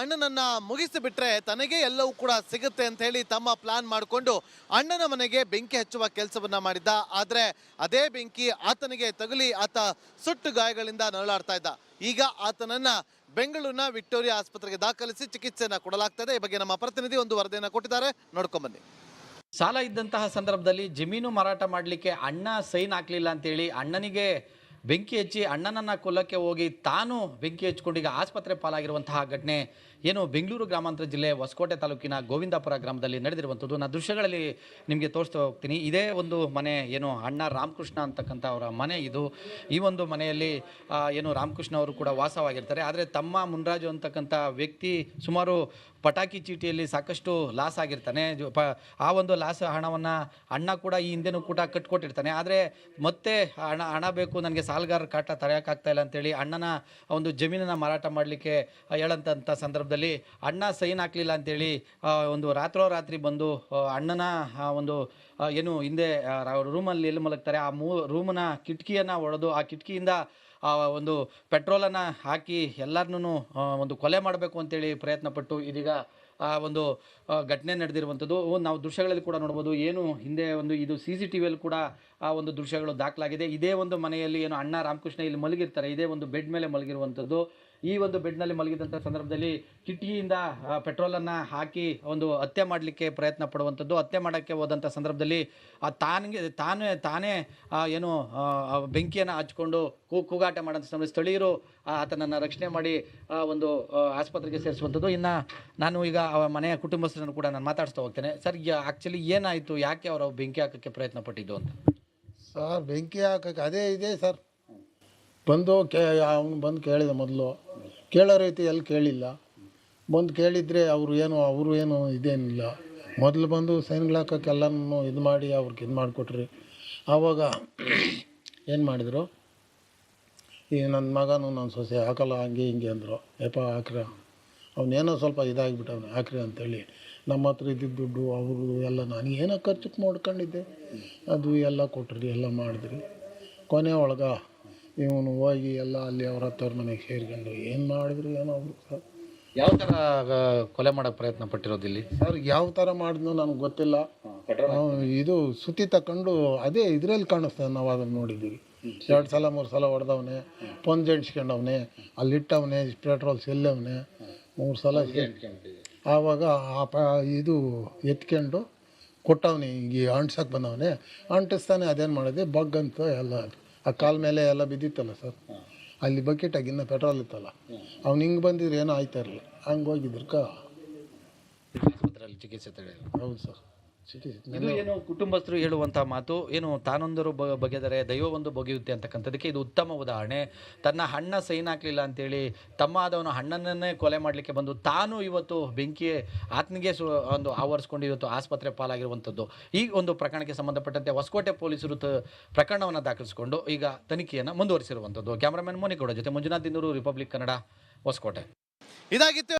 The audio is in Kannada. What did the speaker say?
ಅಣ್ಣನನ್ನ ಮುಗಿಸಿ ಬಿಟ್ರೆ ತನಗೆ ಎಲ್ಲವೂ ಕೂಡ ಸಿಗುತ್ತೆ ಅಂತ ಹೇಳಿ ತಮ್ಮ ಪ್ಲಾನ್ ಮಾಡಿಕೊಂಡು ಅಣ್ಣನ ಮನೆಗೆ ಬೆಂಕಿ ಹಚ್ಚುವ ಕೆಲಸವನ್ನ ಮಾಡಿದ್ದ. ಆದ್ರೆ ಅದೇ ಬೆಂಕಿ ಆತನಿಗೆ ತಗುಲಿ, ಆತ ಸುಟ್ಟು ಗಾಯಗಳಿಂದ ನರಳಾಡ್ತಾ ಇದ್ದ. ಈಗ ಆತನನ್ನ ಬೆಂಗಳೂರಿನ ವಿಕ್ಟೋರಿಯಾ ಆಸ್ಪತ್ರೆಗೆ ದಾಖಲಿಸಿ ಚಿಕಿತ್ಸೆಯನ್ನ ಕೊಡಲಾಗ್ತದೆ ಈ ಬಗ್ಗೆ ನಮ್ಮ ಪ್ರತಿನಿಧಿ ಒಂದು ವರದಿಯನ್ನು ಕೊಟ್ಟಿದ್ದಾರೆ. ನೋಡ್ಕೊಂಬನ್ನಿ ಸಾಲ ಇದ್ದಂತಹ ಸಂದರ್ಭದಲ್ಲಿ ಜಮೀನು ಮಾರಾಟ ಮಾಡಲಿಕ್ಕೆ ಅಣ್ಣ ಸೈನ್ ಹಾಕ್ಲಿಲ್ಲ ಅಂತೇಳಿ ಅಣ್ಣನಿಗೆ ಬೆಂಕಿ ಹಚ್ಚಿ ಅಣ್ಣನನ್ನ ಕೊಲ್ಲಕ್ಕೆ ಹೋಗಿ ತಾನು ಬೆಂಕಿ ಹಚ್ಕೊಂಡು ಆಸ್ಪತ್ರೆ ಪಾಲಾಗಿರುವಂತಹ ಘಟನೆ ಏನು ಬೆಂಗಳೂರು ಗ್ರಾಮಾಂತರ ಜಿಲ್ಲೆ ಹೊಸಕೋಟೆ ತಾಲೂಕಿನ ಗೋವಿಂದಾಪುರ ಗ್ರಾಮದಲ್ಲಿ ನಡೆದಿರುವಂಥದ್ದು. ನಾನು ದೃಶ್ಯಗಳಲ್ಲಿ ನಿಮಗೆ ತೋರಿಸ್ತಾ ಹೋಗ್ತೀನಿ. ಇದೇ ಒಂದು ಮನೆ ಏನು ಅಣ್ಣ ರಾಮಕೃಷ್ಣ ಅಂತಕ್ಕಂಥ ಅವರ ಮನೆ ಇದು. ಈ ಒಂದು ಮನೆಯಲ್ಲಿ ಏನು ರಾಮಕೃಷ್ಣ ಅವರು ಕೂಡ ವಾಸವಾಗಿರ್ತಾರೆ. ಆದರೆ ತಮ್ಮ ಮುನ್ರಾಜು ಅಂತಕ್ಕಂಥ ವ್ಯಕ್ತಿ ಸುಮಾರು ಪಟಾಕಿ ಚೀಟಿಯಲ್ಲಿ ಸಾಕಷ್ಟು ಲಾಸ್ ಆಗಿರ್ತಾನೆ. ಪ, ಆ ಒಂದು ಲಾಸ್ ಹಣವನ್ನು ಅಣ್ಣ ಕೂಡ ಈ ಹಿಂದೆನೂ ಕೂಡ ಕಟ್ಕೊಟ್ಟಿರ್ತಾನೆ. ಆದರೆ ಮತ್ತೆ ಹಣ ಹಣ ಬೇಕು, ನನಗೆ ಸಾಲಗಾರ ಕಾಟ ತಡೆಯೋಕ್ಕಾಗ್ತಾ ಇಲ್ಲ ಅಂತೇಳಿ ಅಣ್ಣನ ಒಂದು ಜಮೀನನ್ನು ಮಾರಾಟ ಮಾಡಲಿಕ್ಕೆ ಹೇಳಂತ ಸಂದರ್ಭದಲ್ಲಿ ಅಣ್ಣ ಸೈನ್ ಹಾಕಲಿಲ್ಲ ಅಂತೇಳಿ ಒಂದು ಒಂದು ರಾತ್ರೋರಾತ್ರಿ ಬಂದು ಅಣ್ಣನ ಒಂದು ಏನು ಹಿಂದೆ ರೂಮಲ್ಲಿ ಎಲ್ಲಿ ಮಲಗ್ತಾರೆ, ಆ ಮೂ ರೂಮನ್ನ ಕಿಟಕಿಯನ್ನು ಒಡೆದು ಆ ಕಿಟಕಿಯಿಂದ, ಆ, ಒಂದು ಪೆಟ್ರೋಲನ್ನು ಹಾಕಿ ಎಲ್ಲರನ್ನೂ ಒಂದು ಕೊಲೆ ಮಾಡಬೇಕು ಅಂತೇಳಿ ಪ್ರಯತ್ನಪಟ್ಟು ಇದೀಗ ಆ ಒಂದು ಘಟನೆ ನಡೆದಿರುವಂಥದ್ದು. ನಾವು ದೃಶ್ಯಗಳಲ್ಲಿ ಕೂಡ ನೋಡ್ಬೋದು, ಏನು ಹಿಂದೆ ಒಂದು ಇದು ಸಿ ಸಿ ಟಿ ವಿಯಲ್ಲಿ ಕೂಡ ಆ ಒಂದು ದೃಶ್ಯಗಳು ದಾಖಲಾಗಿದೆ. ಇದೇ ಒಂದು ಮನೆಯಲ್ಲಿ ಏನು ಅಣ್ಣ ರಾಮಕೃಷ್ಣ ಇಲ್ಲಿ ಮಲಗಿರ್ತಾರೆ. ಇದೇ ಒಂದು ಬೆಡ್ ಮೇಲೆ ಮಲಗಿರುವಂಥದ್ದು. ಈ ಒಂದು ಬೆಡ್ನಲ್ಲಿ ಮಲಗಿದಂಥ ಸಂದರ್ಭದಲ್ಲಿ ಕಿಟಕಿಯಿಂದ ಪೆಟ್ರೋಲನ್ನು ಹಾಕಿ ಒಂದು ಹತ್ಯೆ ಮಾಡಲಿಕ್ಕೆ ಪ್ರಯತ್ನ ಪಡುವಂಥದ್ದು. ಹತ್ಯೆ ಮಾಡೋಕ್ಕೆ ಹೋದಂಥ ಸಂದರ್ಭದಲ್ಲಿ, ಆ, ತಾನಿಗೆ, ತಾನೇ ತಾನೇ ಏನು ಬೆಂಕಿಯನ್ನು ಹಚ್ಕೊಂಡು ಕೂ, ಕೂಗಾಟ ಮಾಡೋಂಥ ಸಂದರ್ಭ ಸ್ಥಳೀಯರು ಆತನನ್ನು ರಕ್ಷಣೆ ಮಾಡಿ ಒಂದು ಆಸ್ಪತ್ರೆಗೆ ಸೇರಿಸುವಂಥದ್ದು. ಇನ್ನು ನಾನು ಈಗ ಮನೆಯ ಕುಟುಂಬಸ್ಥರನ್ನು ಕೂಡ ನಾನು ಮಾತಾಡಿಸ್ತಾ ಹೋಗ್ತೇನೆ. ಸರ್ ಆ್ಯಕ್ಚುಲಿ ಏನಾಯಿತು? ಯಾಕೆ ಅವರು ಬೆಂಕಿ ಹಾಕೋಕ್ಕೆ ಪ್ರಯತ್ನ ಪಟ್ಟಿದ್ದು ಅಂತ? ಸರ್, ಬೆಂಕಿ ಹಾಕಕ್ಕೆ ಅದೇ ಇದೆ ಸರ್. ಬಂದು ಕೇ, ಅವನು ಬಂದು ಕೇಳಿದೆ ಮೊದಲು. ಕೇಳೋ ರೀತಿ ಎಲ್ಲಿ ಕೇಳಿಲ್ಲ. ಬಂದು ಕೇಳಿದರೆ ಅವರು ಏನು ಅವರು ಏನು ಇದೇನಿಲ್ಲ. ಮೊದಲು ಬಂದು ಸೈನ್ಗಳು ಹಾಕಕ್ಕೆ ಎಲ್ಲನೂ ಇದು ಮಾಡಿ ಅವ್ರಿಗೆ ಇದು ಮಾಡಿಕೊಟ್ರಿ. ಆವಾಗ ಏನು ಮಾಡಿದರು? ಈ ನನ್ನ ಮಗನು ನನ್ನ ಸೊಸೆ ಹಾಕಲ್ಲ, ಹಂಗೆ ಹಿಂಗೆ ಅಂದರು. ಯಪ್ಪ ಹಾಕ್ರ. ಅವನೇನೋ ಸ್ವಲ್ಪ ಇದಾಗಿಬಿಟ್ಟವನು, ಹಾಕ್ರಿ ಅಂತೇಳಿ. ನಮ್ಮ ಹತ್ರ ಇದ್ದಿದ್ದು ದುಡ್ಡು ಅವರು ಎಲ್ಲ ನಾನು ಏನೋ ಖರ್ಚು ಮಾಡ್ಕೊಂಡಿದ್ದೆ. ಅದು ಎಲ್ಲ ಕೊಟ್ರಿ, ಎಲ್ಲ ಮಾಡಿದ್ರಿ. ಕೊನೆ ಒಳಗೆ ಇವನು ಹೋಗಿ ಎಲ್ಲ ಅಲ್ಲಿ ಅವ್ರ ಹತ್ತವ್ರ ಮನೆಗೆ ಸೇರ್ಕೊಂಡು ಏನು ಮಾಡಿದ್ರು ಏನೋ ಅವರು ಸರ್ ಯಾವ ಥರ ಕೊಲೆ ಮಾಡೋಕ್ಕೆ ಪ್ರಯತ್ನ ಪಟ್ಟಿರೋದು ಇಲ್ಲಿ? ಸರ್ ಯಾವ ಥರ ಮಾಡಿದ್ನೋ ನನಗೆ ಗೊತ್ತಿಲ್ಲ. ಅವ್ನು ಇದು ಸುತ್ತಿ ತಕೊಂಡು ಅದೇ ಇದರಲ್ಲಿ ಕಾಣಿಸ್ತದೆ ನಾವು ಅದನ್ನು ನೋಡಿದ್ದೀವಿ. ಎರಡು ಸಲ ಮೂರು ಸಲ ಹೊಡೆದವನೇ ಪೊಂಜ್ ಜಡಿಸ್ಕೊಂಡವನೆ ಅಲ್ಲಿಟ್ಟವನೆ ಪೆಟ್ರೋಲ್ ಸೆಲ್ಲವನೇ ಮೂರು ಸಲ ಆವಾಗ ಆ ಪ ಇದು ಎತ್ಕೊಂಡು ಕೊಟ್ಟವನೇ ಹಿಂಗೆ ಅಂಟ್ಸಕ್ಕೆ ಬಂದವನೇ. ಅಂಟಿಸ್ತಾನೆ ಅದೇನು ಮಾಡಿದೆ ಬಗ್ ಅಂತ ಎಲ್ಲ ಆ ಕಾಲ್ ಮೇಲೆ ಎಲ್ಲ ಬಿದ್ದಿತ್ತಲ್ಲ ಸರ್? ಅಲ್ಲಿ ಬಕೆಟಾಗಿ ಇನ್ನೂ ಪೆಟ್ರೋಲ್ ಇತ್ತಲ್ಲ? ಅವ್ನು ಹಿಂಗೆ ಬಂದಿದ್ರೆ ಏನೋ ಆಯ್ತಾ ಇರಲಿಲ್ಲ ಹಂಗೆ ಹೋಗಿದ್ರಕ್ಕ ಆಸ್ಪತ್ರೆಯಲ್ಲಿ ಚಿಕಿತ್ಸೆ ತಡೆಯಲ್ಲ ಹೌದು ಸರ್. ಇದು ಏನು ಕುಟುಂಬಸ್ಥರು ಹೇಳುವಂತಹ ಮಾತು? ಏನು ತಾನೊಂದರು ಬ ಬಗೆದರೆ ದೈವ ಒಂದು ಬಗೆಯುತ್ತೆ ಅಂತಕ್ಕಂಥದ್ದಕ್ಕೆ ಇದು ಉತ್ತಮ ಉದಾಹರಣೆ. ತನ್ನ ಹಣ್ಣ ಸೈನ್ ಹಾಕಲಿಲ್ಲ ಅಂತೇಳಿ ತಮ್ಮ ಆದವನು ಹಣ್ಣನ್ನೇ ಕೊಲೆ ಮಾಡಲಿಕ್ಕೆ ಬಂದು ತಾನು ಇವತ್ತು ಬೆಂಕಿ ಆತ್ಮಿಗೆ ಸು ಒಂದು ಆವರಿಸ್ಕೊಂಡು ಇವತ್ತು ಆಸ್ಪತ್ರೆ ಪಾಲಾಗಿರುವಂಥದ್ದು. ಈ ಒಂದು ಪ್ರಕರಣಕ್ಕೆ ಸಂಬಂಧಪಟ್ಟಂತೆ ಹೊಸಕೋಟೆ ಪೊಲೀಸರು ಪ್ರಕರಣವನ್ನು ದಾಖಲಿಸಿಕೊಂಡು ಈಗ ತನಿಖೆಯನ್ನು ಮುಂದುವರಿಸಿರುವಂಥದ್ದು. ಕ್ಯಾಮರಾಮನ್ ಮೋನಿಗೌಡ ಜೊತೆ ಮಂಜುನಾಥ್ ದಿನೂರು ರಿಪಬ್ಲಿಕ್ ಕನ್ನಡ ಹೊಸಕೋಟೆ. ಇದಾಗಿತ್ತು.